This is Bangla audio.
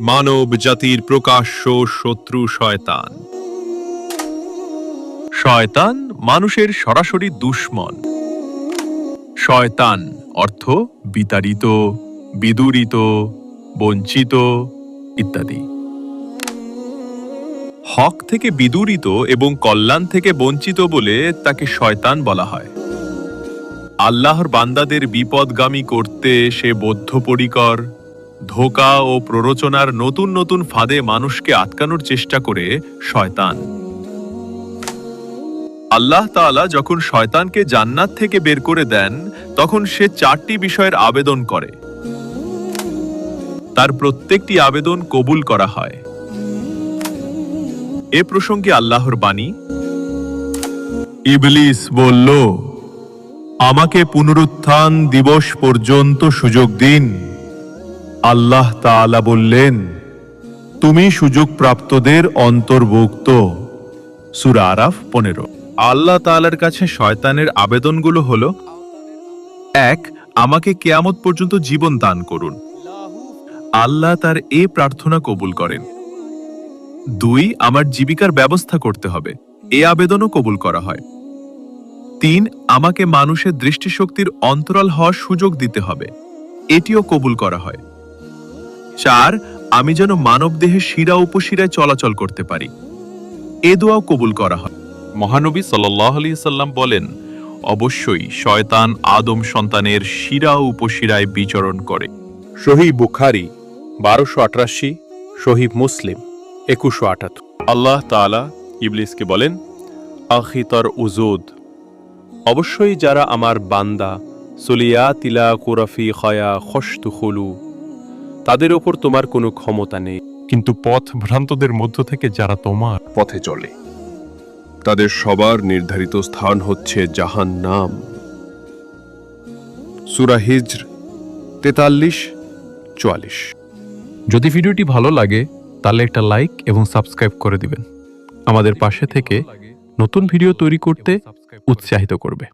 মানব জাতির প্রকাশ্য শত্রু শয়তান। শয়তান মানুষের সরাসরি দুশ্মন। শয়তান অর্থ বিতাড়িত, বিদূরিত, বঞ্চিত ইত্যাদি। হক থেকে বিদূরিত এবং কল্যাণ থেকে বঞ্চিত বলে তাকে শয়তান বলা হয়। আল্লাহর বান্দাদের বিপদগামী করতে সে বদ্ধপরিকর ধোকা ও প্ররোচনার নতুন নতুন ফাঁদে মানুষকে আটকানোর চেষ্টা করে শয়তান। আল্লাহ তাআলা যখন শয়তানকে জান্নাত থেকে বের করে দেন, তখন সে চারটি বিষয়ের আবেদন করে। তার প্রত্যেকটি আবেদন কবুল করা হয়। এ প্রসঙ্গে আল্লাহর বাণী, ইবলিস বলল, আমাকে পুনরুত্থান দিবস পর্যন্ত সুযোগ দিন। আল্লাহ তাআলা বললেন, তুমি সুযোগ প্রাপ্তদের অন্তর্ভুক্ত। সূরা আরাফ পনেরো। আল্লাহ তাআলার কাছে শয়তানের আবেদনগুলো হলো, এক, আমাকে কেয়ামত পর্যন্ত জীবন দান করুন। আল্লাহ তার এ প্রার্থনা কবুল করেন। দুই, আমার জীবিকার ব্যবস্থা করতে হবে। এ আবেদনও কবুল করা হয়। তিন, আমাকে মানুষের দৃষ্টিশক্তির অন্তরাল হওয়ার সুযোগ দিতে হবে। এটিও কবুল করা হয়। চার আমি যেন মানব দেহে শিরা উপশিরায় চলাচল করতে পারি। এ দোয়াও কবুল করা হয়। মহানবী সাল্লাহ আলি সাল্লাম বলেন অবশ্যই শয়তান আদম সন্তানের শিরা উপশিরায় বিচরণ করে। শহী বুখারি বারোশো আটাশি শহী মুসলিম একুশো আটাত্তর। আল্লাহ তাআলা ইবলিসকে বলেন আখিতর উজুদ অবশ্যই যারা আমার বান্দা সুলিয়া তিলা কুরাফি খয়া খস্তু তাদের ওপর তোমার কোনো ক্ষমতা নেই। কিন্তু পথ ভ্রান্তদের মধ্য থেকে যারা তোমার পথে চলে তাদের সবার নির্ধারিত স্থান হচ্ছে জাহান নাম সুরা হিজর তেতাল্লিশ চুয়াল্লিশ। যদি ভিডিওটি ভালো লাগে তাহলে একটা লাইক এবং সাবস্ক্রাইব করে দিবেন। আমাদের পাশে থেকে নতুন ভিডিও তৈরি করতে উৎসাহিত করবে।